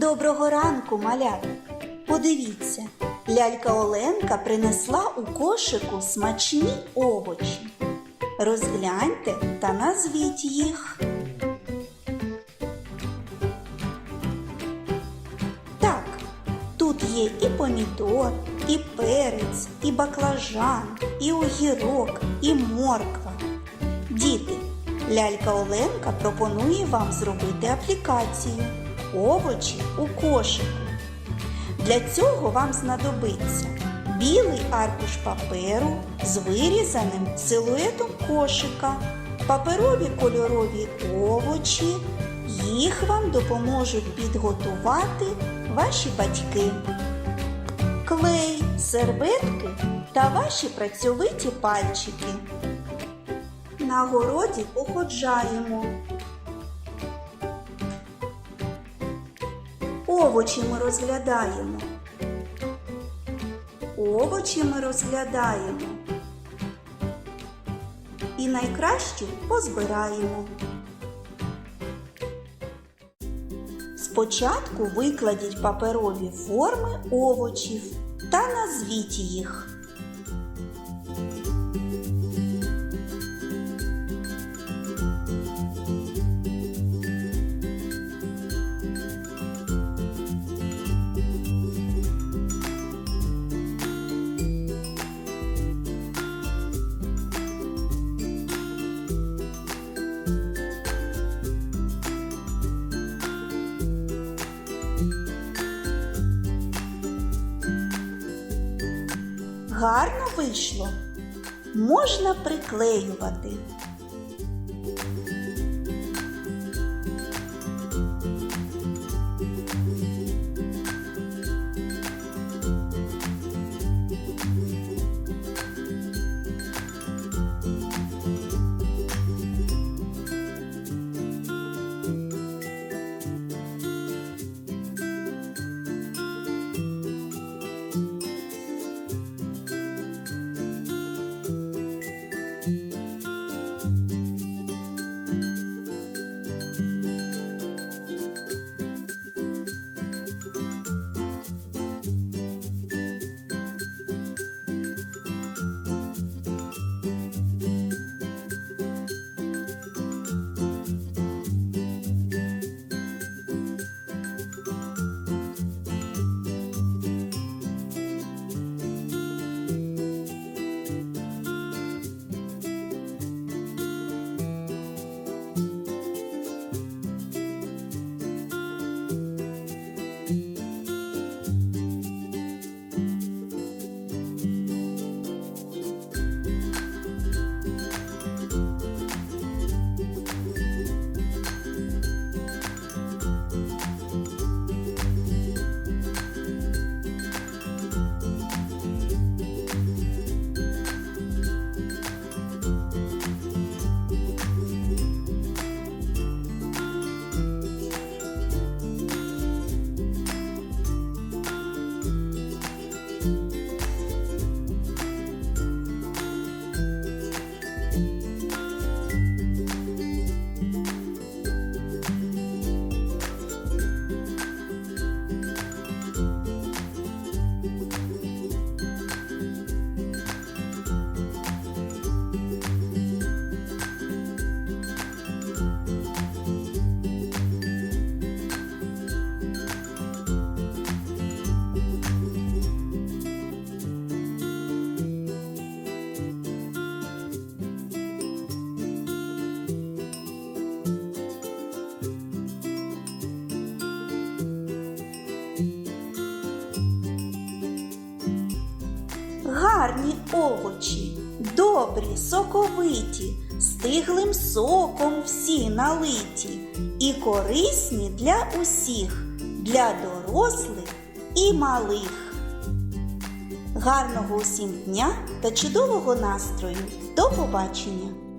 Доброго ранку, малята! Подивіться, лялька Оленка принесла у кошику смачні овочі. Розгляньте та назвіть їх. Так, тут є і помідор, і перець, і баклажан, і огірок, і морква. Діти, лялька Оленка пропонує вам зробити аплікацію овочі у кошику. Для цього вам знадобиться білий аркуш паперу з вирізаним силуетом кошика, паперові кольорові овочі. Їх вам допоможуть підготувати ваші батьки. Клей, серветки та ваші працьовиті пальчики. На городі походжаємо. Овочі ми розглядаємо. Овочі ми розглядаємо. І найкраще позбираємо. Спочатку викладіть паперові форми овочів та назвіть їх. Гарно вийшло. Можна приклеювати. Гарні овочі, добрі, соковиті, стиглим соком всі налиті і корисні для усіх, для дорослих і малих. Гарного усім дня та чудового настрою! До побачення!